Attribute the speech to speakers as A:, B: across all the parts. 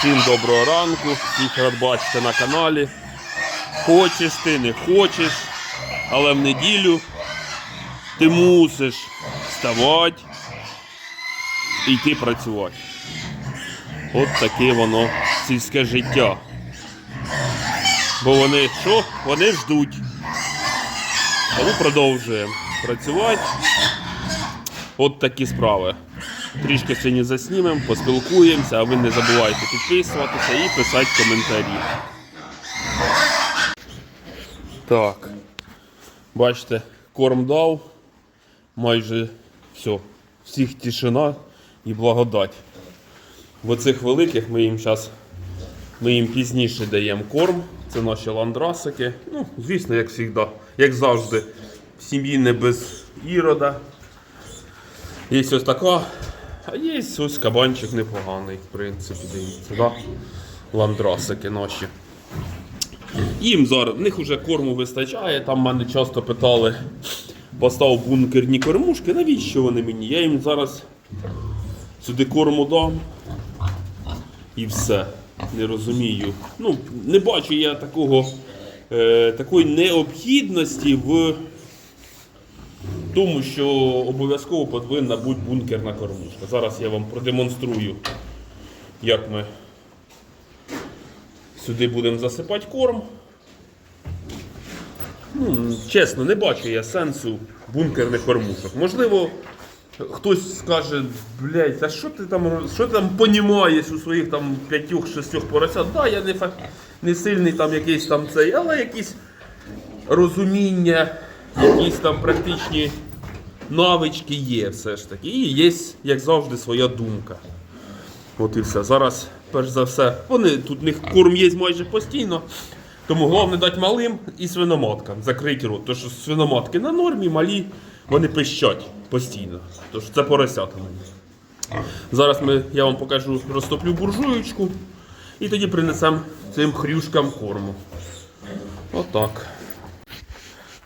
A: Всім доброго ранку, всіх рад бачити на каналі. Хочеш ти, не хочеш, але в неділю ти мусиш вставати і йти працювати. От таке воно сільське життя. Бо вони що? Вони ждуть. Тому продовжуємо працювати. От такі справи. Трішки сьогодні заснімемо, поспілкуємося, а ви не забувайте підписуватися і писати коментарі. Так. Бачите, корм дав. Майже все. Всіх тишина і благодать. В оцих великих ми їм зараз ми їм пізніше даємо корм. Це наші ландрасики. Ну, звісно, як завжди, як завжди, в сім'ї не без ірода. Є ось така, а є ось кабанчик непоганий, в принципі, дивіться, да? ландрасики наші. Їм зараз, в них вже корму вистачає, там мене часто питали, постав бункерні кормушки, навіщо вони мені? Я їм зараз сюди корму дам і все. Не розумію. Ну, не бачу я такого, е, такої необхідності в тому, що обов'язково повинна бути бункерна кормушка. Зараз я вам продемонструю, як ми сюди будемо засипати корм. Ну, чесно, не бачу я сенсу бункерних кормушок. Можливо, хтось скаже, блядь, а що ти там що ти там понімаєш у своїх там п'ятьох-шестьох поросят? Да, я не, не сильний там якийсь там цей, але якісь розуміння, якісь там практичні навички є все ж таки. І є, як завжди, своя думка. От і все. Зараз, перш за все, вони тут них корм є майже постійно. Тому головне дати малим і свиноматкам закрити рот. Тому що свиноматки на нормі, малі, вони пищать постійно. Тож це поросята. мені. Зараз ми, я вам покажу, розтоплю буржуєчку і тоді принесемо цим хрюшкам корму. Отак.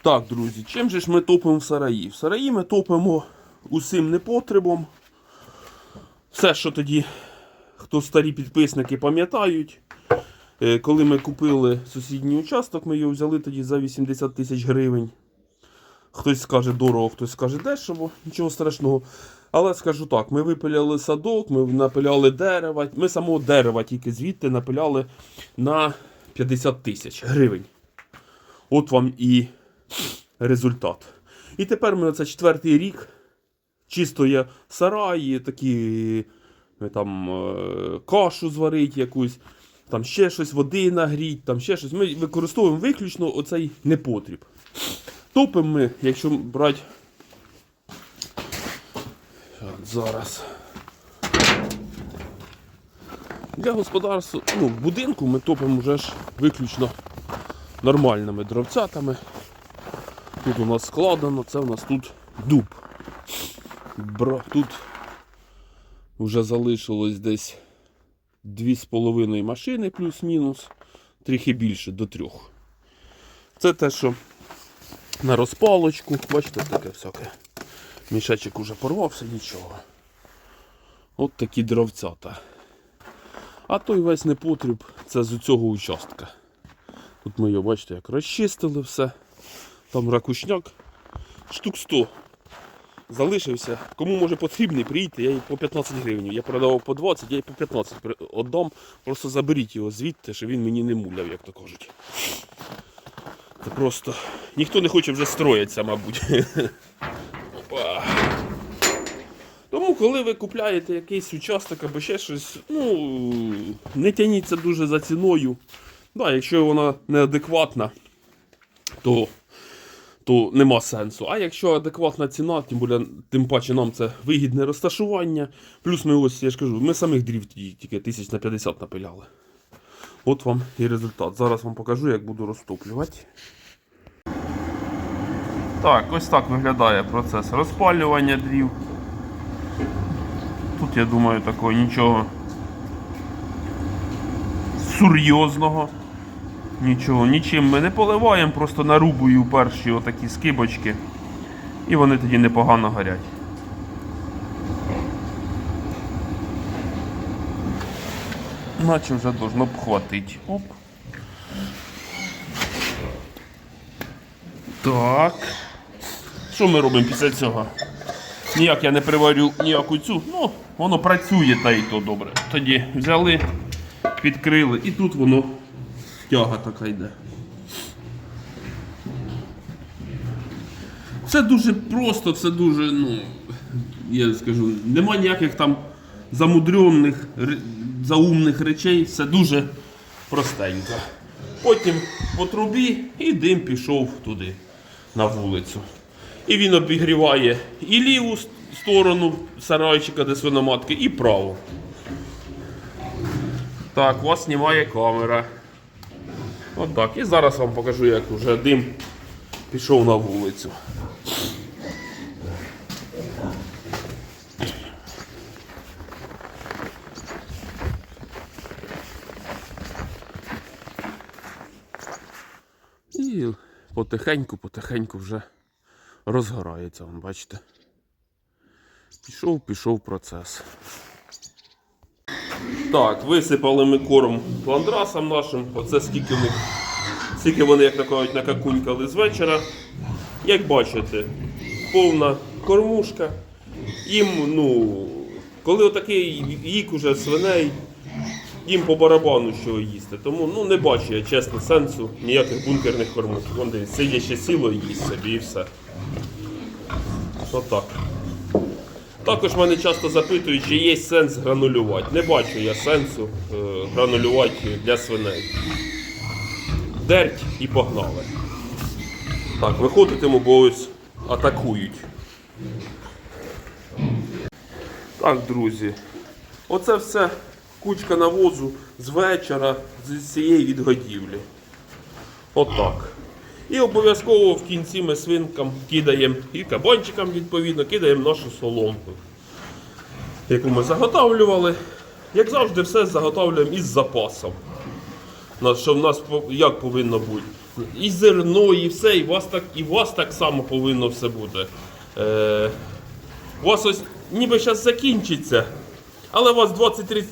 A: Так, друзі, чим же ж ми топимо в сараї? В сараї ми топимо усім непотребом. Все, що тоді, хто старі підписники пам'ятають, е, коли ми купили сусідній участок, ми його взяли тоді за 80 тисяч гривень. Хтось скаже дорого, хтось скаже дешево, нічого страшного. Але скажу так, ми випиляли садок, ми напиляли дерева. Ми самого дерева тільки звідти напиляли на 50 тисяч гривень. От вам і результат. І тепер ми оце четвертий рік. Чисто є сараї, такі е, там е, кашу зварить якусь, там ще щось, води нагріть, там ще щось. Ми використовуємо виключно оцей непотріб. Топимо ми, якщо брати. Зараз. Для господарства, ну, будинку ми топимо вже ж виключно нормальними дровцятами. Тут у нас складено, це у нас тут дуб. Бра... Тут вже залишилось десь 2,5 машини плюс-мінус, трохи більше до трьох. Це те, що на розпалочку, бачите, таке всяке. Мішечок уже порвався, нічого. От такі дровцята. А той весь непотріб це з цього участка. Тут ми його, бачите, як розчистили все. Там ракушняк. Штук 100 залишився. Кому може потрібний, приїдьте, я їй по 15 гривень. Я продавав по 20, я їй по 15 при- віддам. Просто заберіть його звідти, щоб він мені не муляв, як то кажуть. Це просто. Ніхто не хоче вже строїтися, мабуть. Опа. Тому, коли ви купляєте якийсь участок або ще щось, ну не тяніться дуже за ціною. Да, якщо вона неадекватна, то, то нема сенсу. А якщо адекватна ціна, тим, більше, тим паче нам це вигідне розташування. Плюс ми ось, я ж кажу, ми самих дрів тільки тисяч на 50 напиляли. От вам і результат. Зараз вам покажу, як буду розтоплювати. Так, ось так виглядає процес розпалювання дрів. Тут, я думаю, такого нічого серйозного. Нічого, нічим ми не поливаємо, просто нарубую перші отакі скибочки. І вони тоді непогано горять. наче вже должно б хватити. Оп. Так. Що ми робимо після цього? Ніяк я не приварю ніяку цю, ну, воно працює та і то добре. Тоді взяли, відкрили і тут воно тяга така йде. Все дуже просто, все дуже, ну, я скажу, нема ніяких там замудрьоних, заумних речей, все дуже простенько. Потім по трубі і дим пішов туди, на вулицю. І він обігріває і ліву сторону сарайчика, де свиноматки, і праву. Так, вас знімає камера. Отак. І зараз вам покажу, як вже дим пішов на вулицю. І потихеньку, потихеньку вже розгорається, бачите. Пішов, пішов процес. Так, висипали ми корм ландрасам нашим. Оце скільки в скільки вони, як то накакунькали з вечора. Як бачите, повна кормушка. Їм, ну, коли отакий вік уже свиней, їм по барабану що їсти. Тому ну, не бачу я чесно сенсу ніяких бункерних кормушок. Вон дивись, сидяче сіло і їсть собі і все. Отак. Також мене часто запитують, чи є сенс гранулювати. Не бачу я сенсу е, гранулювати для свиней. Дерть і погнали. Так, виходитиму, бо ось атакують. Так, друзі. Оце все кучка навозу з вечора з цієї відгодівлі. Отак. І обов'язково в кінці ми свинкам кидаємо і кабанчикам відповідно кидаємо нашу соломку, яку ми заготовлювали. Як завжди, все заготовлюємо із запасом. Що в нас як повинно бути. І зерно, і все, і у вас так, і у вас так само повинно все бути. Е, у вас ось ніби зараз закінчиться, але у вас 20-30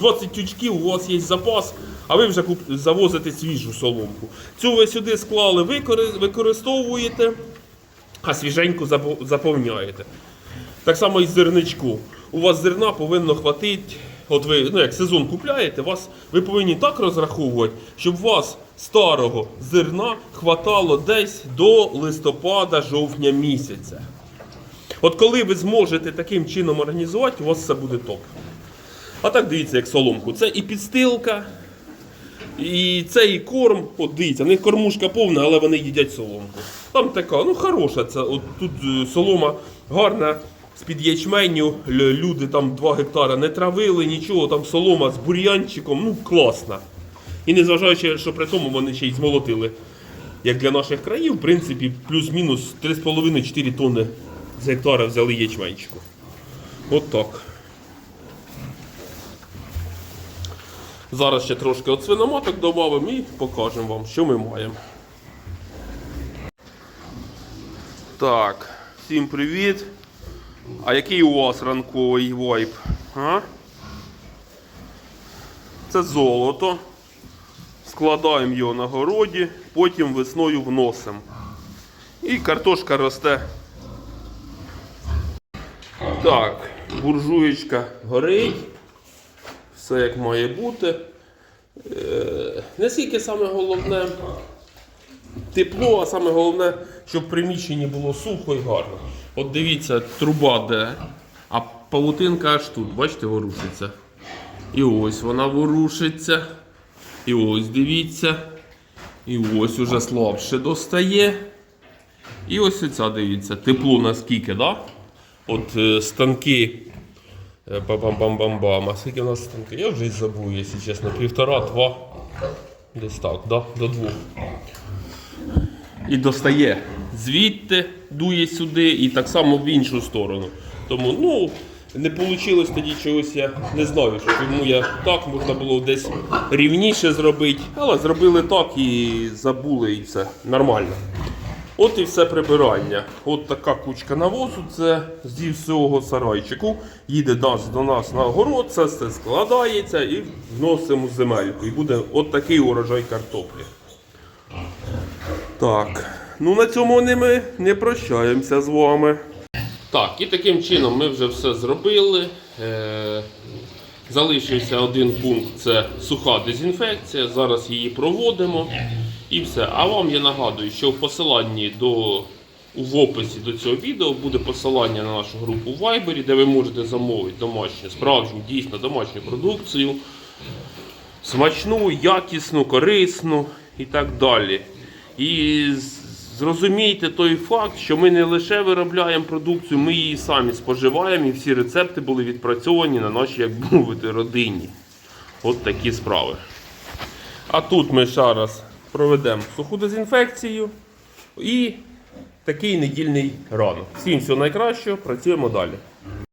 A: 20 тючків, у вас є запас, а ви вже куп- завозите свіжу соломку. Цю ви сюди склали, викори- використовуєте, а свіженьку заповняєте. Так само і зерничку. У вас зерна повинно хватити. От ви, ну як сезон купляєте, вас, ви повинні так розраховувати, щоб у вас старого зерна хватало десь до листопада-жовтня місяця. От коли ви зможете таким чином організувати, у вас все буде топ. А так дивіться, як соломку. Це і підстилка, і це і корм. От дивіться, в них кормушка повна, але вони їдять соломку. Там така, ну хороша це. От тут е, солома гарна. З-під ячменю люди там 2 гектара не травили, нічого, там солома з бур'янчиком, ну класна. І незважаючи, що при тому вони ще й змолотили. Як для наших країв, в принципі, плюс-мінус 3,5-4 тонни з гектара взяли ячменчику. От так. Зараз ще трошки от свиноматок додамо і покажемо вам, що ми маємо. Так, всім привіт. А який у вас ранковий вайб? А? Це золото. Складаємо його на городі, потім весною вносимо. І картошка росте. Так, буржуєчка горить. Все як має бути. Е, не скільки саме головне тепло, а саме головне, щоб в приміщенні було сухо і гарно. От дивіться, труба де, а павутинка аж тут, бачите, ворушиться. І ось вона ворушиться. І ось дивіться. І ось уже слабше достає. І ось оця дивіться, тепло наскільки, да? От е, станки. е, Бам-бам-бам-бам. А скільки у нас станки? Я вже забув, якщо чесно. Півтора, два. Десь так, да? до двох. І достає звідти, дує сюди і так само в іншу сторону. Тому, ну, не вийшло тоді чогось, я не знаю, що чому я так можна було десь рівніше зробити, але зробили так і забули, і все нормально. От і все прибирання. От така кучка навозу, це зі всього сарайчику. Їде нас до нас на город, це все складається і вносимо земельку. І буде от такий урожай картоплі. Так, ну на цьому не ми не прощаємося з вами. Так, і таким чином ми вже все зробили. Е, залишився один пункт це суха дезінфекція. Зараз її проводимо. І все. А вам я нагадую, що в посиланні до в описі до цього відео буде посилання на нашу групу в Viber, де ви можете замовити домашню, справжню, дійсно домашню продукцію. Смачну, якісну, корисну і так далі. І зрозумійте той факт, що ми не лише виробляємо продукцію, ми її самі споживаємо, і всі рецепти були відпрацьовані на нашій, як мовити, родині. От такі справи. А тут ми ще раз проведемо суху дезінфекцію і такий недільний ранок. Всім всього найкращого, працюємо далі.